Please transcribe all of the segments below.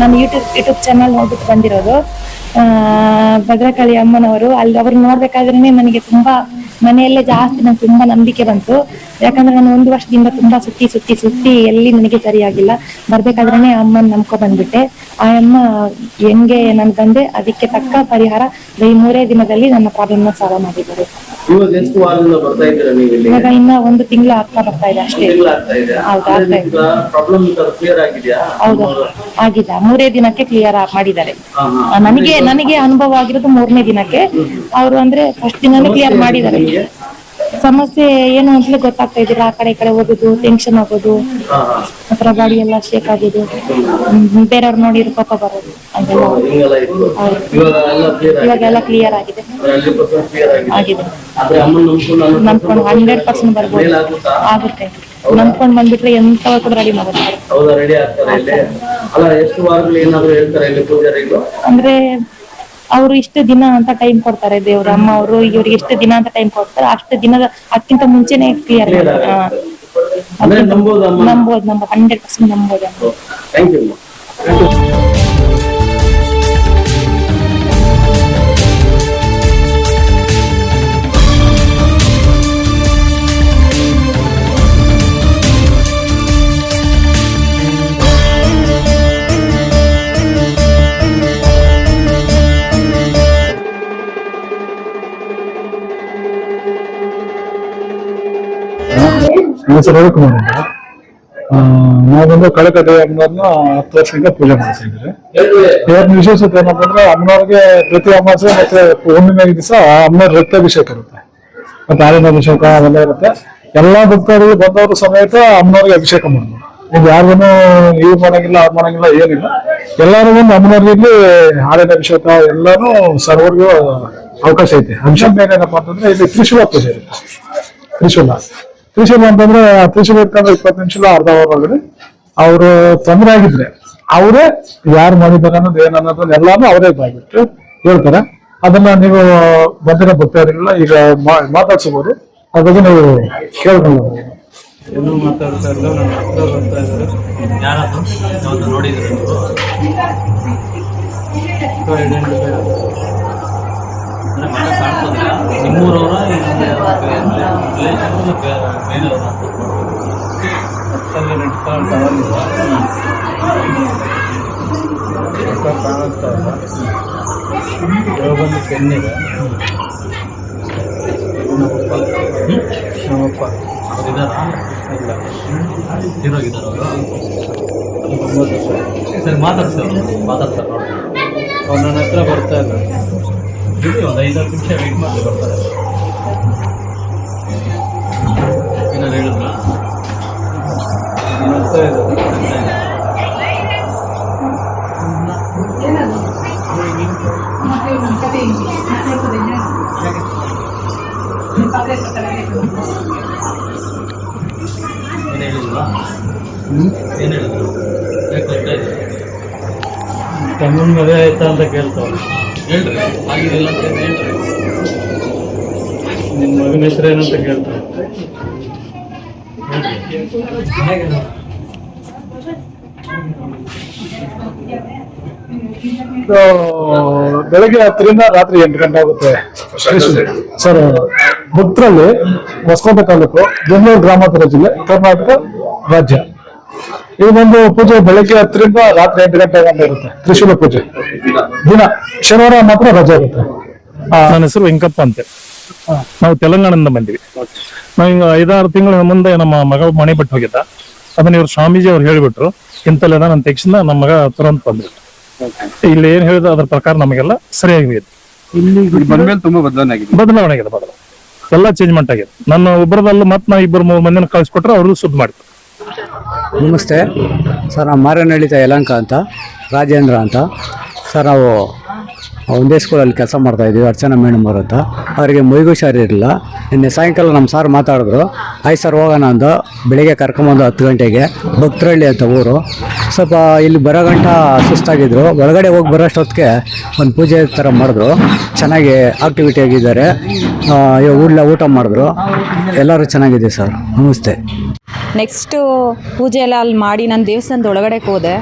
ನಾನು YouTube YouTube channel ನೋಡ್ಬಿಟ್ಟು ಬಂದಿರೋದು. ಭದ್ರಕಾಳಿ ಅಮ್ಮನವರು. ಅಲ್ಲಿ ಅವ್ರು ನೋಡ್ಬೇಕಾದ್ರೆ ನನಗೆ ತುಂಬಾ ಮನೆಯಲ್ಲೇ ಜಾಸ್ತಿ ನಂಗೆ ತುಂಬಾ ನಂಬಿಕೆ ಬಂತು. ಯಾಕಂದ್ರೆ ನಾನು ಒಂದು ವರ್ಷದಿಂದ ತುಂಬಾ ಸುತ್ತಿ ಸುತ್ತಿ ಸುತ್ತಿ ಎಲ್ಲಿ ನನಗೆ ಸರಿಯಾಗಿಲ್ಲ. ಬರ್ಬೇಕಾದ್ರೆ ಅಮ್ಮನ ನಂಬ್ಕೊ ಬಂದ್ಬಿಟ್ಟೆ. ಆ ಅಮ್ಮ ಹೆಂಗೆ ನಾನು ಬಂದೆ ಅದಕ್ಕೆ ತಕ್ಕ ಪರಿಹಾರ ಈ ಮೂರೇ ದಿನದಲ್ಲಿ ನನ್ನ ಪ್ರಾಬ್ಲಮ್ ಸಾಲ್ವ್ ಮಾಡಿದ್ದಾರೆ. ಇವಾಗ ಎಷ್ಟು ವಾರದಿಂದ ಬರ್ತಾ ಇದ್ದೀರಾ ನೀವು ಇಲ್ಲಿ? ಇವಾಗ ಇನ್ನ ಒಂದು ತಿಂಗಳು ಆಗ್ತಾ ಬರ್ತಾ ಇದೆ ಅಷ್ಟೇ. ಆಗ್ತಾ ಇದೆ. ಹೌದು, ಆಗ್ತಾ ಇದೆ. ಪ್ರಾಬ್ಲಮ್ ಕ್ಲಿಯರ್ ಆಗಿದೆಯಾ? ಹೌದು ಆಗಿದೆ. ಮೂರೇ ದಿನಕ್ಕೆ ಕ್ಲಿಯರ್ ಮಾಡಿದ್ದಾರೆ. ಹಾ, ಹಾ. ಆ, ನನಗೆ ನನಗೆ ಅನುಭವ ಆಗಿರೋದು ಮೂರನೇ ದಿನಕ್ಕೆ. ಅವರು ಅಂದ್ರೆ ಫಸ್ಟ್ ದಿನನೇ ಕ್ಲಿಯರ್ ಮಾಡಿದ್ದಾರೆ. ಸಮಸ್ಯೆ ಏನು ಅಂತಲೇ ಗೊತ್ತಾಗ್ತಾ ಇದ್ದಿಲ್ಲ. ಆ ಕಡೆ ಈ ಕಡೆ ಹೋಗುದು ಟೆನ್ಷನ್ ಆಗೋದು. ಹಾ ಹಾ. ಹತ್ರ ಗಾಡಿ ಎಲ್ಲ ಶೇಕ್ ಆಗೋದು. ಹ್ಮ್, ಬೇರೆಯವ್ರು ನೋಡಿ ಕೋಪ ಬರೋದು. ಹಿಂಗೆಲ್ಲ ಇತ್ತು. ಹೌದು. ಇವಾಗ ಎಲ್ಲ ಕ್ಲಿಯರ್ ಆಗಿದೆ. ಇವಾಗೆಲ್ಲ ಕ್ಲಿಯರ್ ಆಗಿದೆ. ಹಂಡ್ರೆಡ್ ಪರ್ಸೆಂಟ್ ಕ್ಲಿಯರ್ ಆಗಿದೆ. ಆಗಿದೆ. ಆದ್ರೆ ಅಮ್ಮನ ನಂಬ್ಕೊಂಡು ನಂಬ್ಕೊಂಡು ಹಂಡ್ರೆಡ್ ಪರ್ಸೆಂಟ್ ಬರ್ಬೋದು. ಆಗುತ್ತೆ? ನಂಬ್ಕೊಂಡು ಬಂದ್ಬಿಟ್ರೆ ಎಂತವ ಕೂಡ ರೆಡಿ ಮಾಡ್ತಾರೆ ಹೌದಾ? ರೆಡಿ ಆಗ್ತಾರೆ ಇಲ್ಲಿ? ಅಲ್ಲ ಎಷ್ಟು ವಾರಗಳು ಏನಾದ್ರು ಹೇಳ್ತಾರೆ ಇಲ್ಲಿ ಪೂಜಾರಿಗಳು? ಅಂದ್ರೆ ಅವರು ಇಷ್ಟು ದಿನ ಅಂತ ಟೈಮ್ ಕೊಡ್ತಾರೆ ದೇವ್ರ ಅಮ್ಮ ಅವರು ಇವ್ರಿಗೆ ಎಷ್ಟು ದಿನ ಅಂತ ಟೈಮ್ ಕೊಡ್ತಾರೆ. ಅಷ್ಟು ದಿನದ ಅದಕ್ಕಿಂತ ಮುಂಚೆನೆ ಕ್ಲಿಯರ್ Clear ಆಗುತ್ತೆ. ಅಂದ್ರೆ ನಂಬೋದು ಅಮ್ಮ ನಂಬೋದು. ಹಂಡ್ರೆಡ್ ಪರ್ಸೆಂಟ್ ನಂಬೋದು. ಥ್ಯಾಂಕ್ ಯು ನನ್ನ ಹೆಸರು ರವಿಕುಮಾರ್ ಅಂತ ನಾವು ಬಂದು ಅಮ್ಮನವ್ರನ್ನ ಹತ್ತು ವರ್ಷದಿಂದ ಪೂಜೆ ಮಾಡ್ತಾ ಇದ್ದೀವಿ ಇವತ್ತಿನ ವಿಶೇಷತೆ ಏನಂತಂದ್ರೆ ಅಮ್ಮನವ್ರಿಗೆ ಪ್ರತಿ ಅಮಾವಾಸ್ಯೆ ಮತ್ತೆ ಹುಣ್ಣಿಮೆ ದಿವಸ ಅಮ್ಮನವ್ರ ರಕ್ತಾಭಿಷೇಕ ಇರುತ್ತೆ ಮತ್ತೆ ಹಾಲಿನ ಅಭಿಷೇಕ ಅವೆಲ್ಲ ಇರುತ್ತೆ ಎಲ್ಲಾ ಭಕ್ತರು ಬಂದವರು ಸಮೇತ ಅಮ್ಮನವ್ರಿಗೆ ಅಭಿಷೇಕ ಮಾಡ್ಬೋದು ಇದು ಯಾರಿಗೂ ಈ ಮಾಡಂಗಿಲ್ಲ ಅವ್ರು ಮಾಡಂಗಿಲ್ಲ ಏನಿಲ್ಲ ಎಲ್ಲಾರು ಬಂದು ಅಮ್ಮನವ್ರಿಗೆ ಅಭಿಷೇಕ ಎಲ್ಲಾನು ಸರ್ವರ್ಗೂ ಅವಕಾಶ ಐತೆ ಅಂಶ ಏನೇನಪ್ಪ ಏನಪ್ಪಾ ಅಂತಂದ್ರೆ ಇಲ್ಲಿ ತ್ರಿಶೂಲ ಪೂಜೆ ಇರುತ್ತೆ ತ್ರಿಶೂಲ ತ್ರಿಶೂಲ ಅಂತಂದ್ರೆ ತ್ರಿಶೂಲ್ ಇಟ್ಕೊಂಡ್ರೆ ಇಪ್ಪತ್ತು ನಿಮಿಷ ಅರ್ಧ ಅವರ್ ಒಳಗಡೆ. ಅವರು ತೊಂದರೆ ಆಗಿದ್ರೆ ಅವರೇ ಯಾರು ಮಾಡಿದ್ದಾರೆ ಅನ್ನೋದು ಏನು ಅನ್ನೋದನ್ನ ಎಲ್ಲಾನು ಅವರೇ ಬಾಯ್ಬಿಟ್ಟು ಹೇಳ್ತಾರೆ. ಅದನ್ನ ನೀವು ಬಂದಿರೋ ಇರಲಿಲ್ಲ ಈಗ ಮಾತಾಡ್ಸಬಹುದು. ಅದ್ರ ಬಗ್ಗೆ ನೀವು ಕೇಳ್ಬೋದು ಎಲ್ಲೂ ಮಾತಾಡ್ತಾ ಇಲ್ಲ ನನ್ನ ಹತ್ರ ಬರ್ತಾ ಇದ್ದಾರೆ. ಯಾರದು ಯಾವತ್ತು ನೋಡಿದ್ರೆ ಐಡೆಂಟಿಫೈ ಅಂದ್ರೆ ಮಗ ಕಾಣಿಸೋದಿಲ್ಲ ಬೇರೆಯವರ ಕಾಣಿಸ್ತಾ ಇಲ್ಲ ಯೋಗಲ್ಲಿ ಕೆನ್ನಿದೆ ನಮ್ಮಪ್ಪ ನಮ್ಮಪ್ಪ ಅವರಿದ್ದಾರಾ ಇಲ್ಲ ತೀರೋಗಿದ್ದಾರೆ ಅವರು ಸರಿ ಮಾತಾಡ್ಸಿ ಅವರು. ಮಾತಾಡ್ತಾರೆ ನೋಡಿ ಅವ್ರು ನನ್ನ ಹತ್ರ ಬರ್ತಾ ಇಲ್ಲ ಬಿಡಿ ಒಂದು ಐದಾರು ನಿಮಿಷ ವೆಯ್ಟ್ ಮಾಡಿ ಬರ್ತಾರೆ. ಏನಾರು ಹೇಳಿದ್ರ? ಏನು ಏನು ಯಾಕೆ ತಮ್ಮನ ಮದುವೆ ಆಯ್ತಾ ಅಂತ ಕೇಳ್ತಾವ್ರೆ ಹೇಳ್ರಿ ಆಗಿದಿಲ್ಲ ಅಂತ ಹೇಳ್ರಿ. ನಿಮ್ಮ ಮಗನ ಹೆಸರು ಏನಂತ ಕೇಳ್ತಾರೆ ಬೆಳಗ್ಗೆ ಹತ್ತರಿಂದ ರಾತ್ರಿ ಎಂಟು ಗಂಟೆ ಆಗುತ್ತೆ. ಸರ್ ಭಕ್ತರಲ್ಲಿ ಹೊಸಕೋಟೆ ತಾಲೂಕು ಬೆಂಗಳೂರು ಗ್ರಾಮಾಂತರ ಜಿಲ್ಲೆ ಕರ್ನಾಟಕ ರಾಜ್ಯ. ಈ ಒಂದು ಪೂಜೆ ಬೆಳಗ್ಗೆ ಹತ್ತರಿಂದ ರಾತ್ರಿ ಎಂಟು ಗಂಟೆ ಗಂಟೆ ಇರುತ್ತೆ. ತ್ರಿಶೂಲ ಪೂಜೆ. ದಿನ ಶನಿವಾರ ಮಾತ್ರ ರಜೆ ಇರುತ್ತೆ. ನನ್ನ ಹೆಸರು ವೆಂಕಪ್ಪ ಅಂತೆ. ನಾವು ತೆಲಂಗಾಣದಿಂದ ಬಂದಿವಿ. ನಾವು ಹಿಂಗ ಐದಾರು ತಿಂಗಳ ಮುಂದೆ ನಮ್ಮ ಮಗ ಮನೆ ಬಿಟ್ಟು ಹೋಗಿದ್ದ. ಅದನ್ನ ಇವ್ರು ಸ್ವಾಮೀಜಿ ಅವ್ರು ಹೇಳಿಬಿಟ್ರು. ಇಂತಲ್ಲ ನನ್ನ ತಕ್ಷಣ ನಮ್ಮ ಮಗ ತುರಂತ ಬಂದ್ಬಿಟ್ಟು ಇಲ್ಲಿ ಏನ್ ಹೇಳಿದ ಅದ್ರ ಪ್ರಕಾರ ನಮಗೆಲ್ಲ ಸರಿಯಾಗಿ ಹೋಗಿದೆ. ಇಲ್ಲಿ ಬಂದ್ಮೇಲೆ ತುಂಬಾ ಬದಲಾವಣೆ ಆಗಿದೆ ಬದಲಾವಣೆ. ಆಗಿದೆ ಬದಲಾವಣೆ ಎಲ್ಲ ಚೇಂಜ್ಮೆಂಟ್ ಆಗಿದೆ. ನನ್ನ ಒಬ್ಬರದಲ್ಲೂ ಮತ್ತೆ ನಾ ಇಬ್ಬರು ಮೂರು ಮಂದಿನ ಕಳಿಸ್ಕೊಟ್ರೆ ಅವ್ರದ್ದು ಸುದ್ದಿ ಮಾಡಿದ್ರು. ನಮಸ್ತೆ. ಸರ್ ನಾವು ಮಾರನಹಳ್ಳಿ ಯಲಂಕ ಅಂತ ರಾಜೇಂದ್ರ ಅಂತ. ಸರ್ ನಾವು ಒಂದೇ ಸ್ಕೂಲಲ್ಲಿ ಕೆಲಸ ಮಾಡ್ತಾ ಇದ್ವಿ ಅರ್ಚನಾ ಮೇಡಮ್ ಅವರು ಅಂತ. ಅವರಿಗೆ ಮೈಗೂ ಹುಷಾರಿರಲಿಲ್ಲ ನಿನ್ನೆ ಸಾಯಂಕಾಲ ನಮ್ಮ ಸಾರ್ ಮಾತಾಡಿದ್ರು ಆಯ್ತು ಸರ್ ಹೋಗೋಣ ಅಂತ ಬೆಳಿಗ್ಗೆ ಕರ್ಕೊಂಬಂದು ಹತ್ತು ಗಂಟೆಗೆ, ಭಕ್ತರಳ್ಳಿ ಅಂತ ಊರು. ಸ್ವಲ್ಪ ಇಲ್ಲಿ ಬರೋ ಗಂಟ ಸುಸ್ತಾಗಿದ್ರು, ಒಳಗಡೆ ಹೋಗಿ ಬರೋಷ್ಟೊತ್ತಿಗೆ ಒಂದು ಪೂಜೆ ಥರ ಮಾಡಿದ್ರು. ಚೆನ್ನಾಗಿ ಆಕ್ಟಿವಿಟಿ ಆಗಿದ್ದಾರೆ. ಊಟ ಊಟ ಮಾಡಿದ್ರು. ಎಲ್ಲರೂ ಚೆನ್ನಾಗಿದೆ ಸರ್ ನಮಸ್ತೆ. ನೆಕ್ಸ್ಟು ಪೂಜೆ ಎಲ್ಲ ಅಲ್ಲಿ ಮಾಡಿ ನಾನು ದೇವಸ್ಥಾನದ ಒಳಗಡೆ ಹೋದೆ.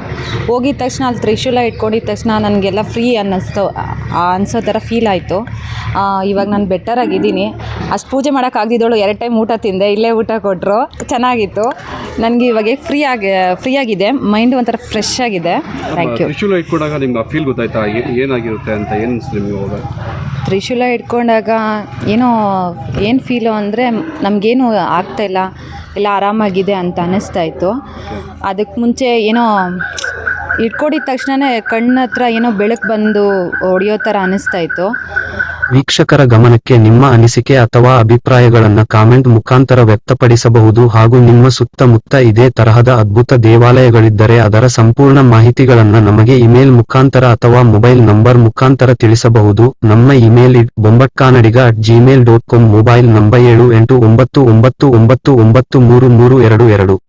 ಹೋಗಿದ ತಕ್ಷಣ ಅಲ್ಲಿ ತ್ರಿಶೂಲ ಇಟ್ಕೊಂಡಿದ್ದ ತಕ್ಷಣ ನನಗೆಲ್ಲ ಫ್ರೀ ಅನ್ನಿಸ್ತು. ಅನ್ಸೋ ಥರ ಫೀಲ್ ಆಯಿತು. ಇವಾಗ ನಾನು ಬೆಟರ್ ಆಗಿದ್ದೀನಿ. ಅಷ್ಟು ಪೂಜೆ ಮಾಡೋಕ್ಕಾಗ್ದಿದ್ದಳು ಎರಡು ಟೈಮ್ ಊಟ ತಿಂದೆ ಇಲ್ಲೇ ಊಟ ಕೊಟ್ಟರು ಚೆನ್ನಾಗಿತ್ತು. ನನಗೆ ಇವಾಗ ಫ್ರೀ ಆಗಿ ಫ್ರೀ ಆಗಿದೆ. ಮೈಂಡ್ ಒಂಥರ ಫ್ರೆಶ್ ಆಗಿದೆ. ಥ್ಯಾಂಕ್ ಯು ತ್ರಿಶೂಲ ಇಟ್ಕೊಂಡಾಗ ನಿಮ್ಗೆ ಫೀಲ್ ಗೊತ್ತಾಯ್ತಾ? ಏನಾಗಿರುತ್ತೆ ಅಂತ ಏನು ನಿಮಗೆ ತ್ರಿಶೂಲ ಇಟ್ಕೊಂಡಾಗ ಏನೋ ಏನು ಫೀಲು ಅಂದರೆ ನಮಗೇನು ಆಗ್ತಾಯಿಲ್ಲ ಎಲ್ಲ ಆರಾಮಾಗಿದೆ ಅಂತ ಅನ್ನಿಸ್ತಾ ಇತ್ತು. ಅದಕ್ಕೆ ಮುಂಚೆ ಏನೋ ಇಟ್ಕೊಂಡಿದ ತಕ್ಷಣನೇ ಕಣ್ಣ ಹತ್ರ ಏನೋ ಬೆಳಕು ಬಂದು ಹೊಡೆಯೋ ತರ ಅನಿಸ್ತಾ ಇತ್ತು. ವೀಕ್ಷಕರ ಗಮನಕ್ಕೆ ನಿಮ್ಮ ಅನಿಸಿಕೆ ಅಥವಾ ಅಭಿಪ್ರಾಯಗಳನ್ನ ಕಾಮೆಂಟ್ ಮುಖಾಂತರ ವ್ಯಕ್ತಪಡಿಸಬಹುದು ಹಾಗೂ ನಿಮ್ಮ ಸುತ್ತಮುತ್ತ ಇದೇ ತರಹದ ಅದ್ಭುತ ದೇವಾಲಯಗಳಿದ್ದರೆ ಅದರ ಸಂಪೂರ್ಣ ಮಾಹಿತಿಗಳನ್ನ ನಮಗೆ ಇಮೇಲ್ ಮುಖಾಂತರ ಅಥವಾ ಮೊಬೈಲ್ ನಂಬರ್ ಮುಖಾಂತರ ತಿಳಿಸಬಹುದು. ನಮ್ಮ email it Bombat Kannadiga at Gmail dot com mobile number ಏಳು ಎಂಟು ಒಂಬತ್ತು ಒಂಬತ್ತು ಒಂಬತ್ತು ಒಂಬತ್ತು ಮೂರು ಮೂರು ಎರಡು ಎರಡು.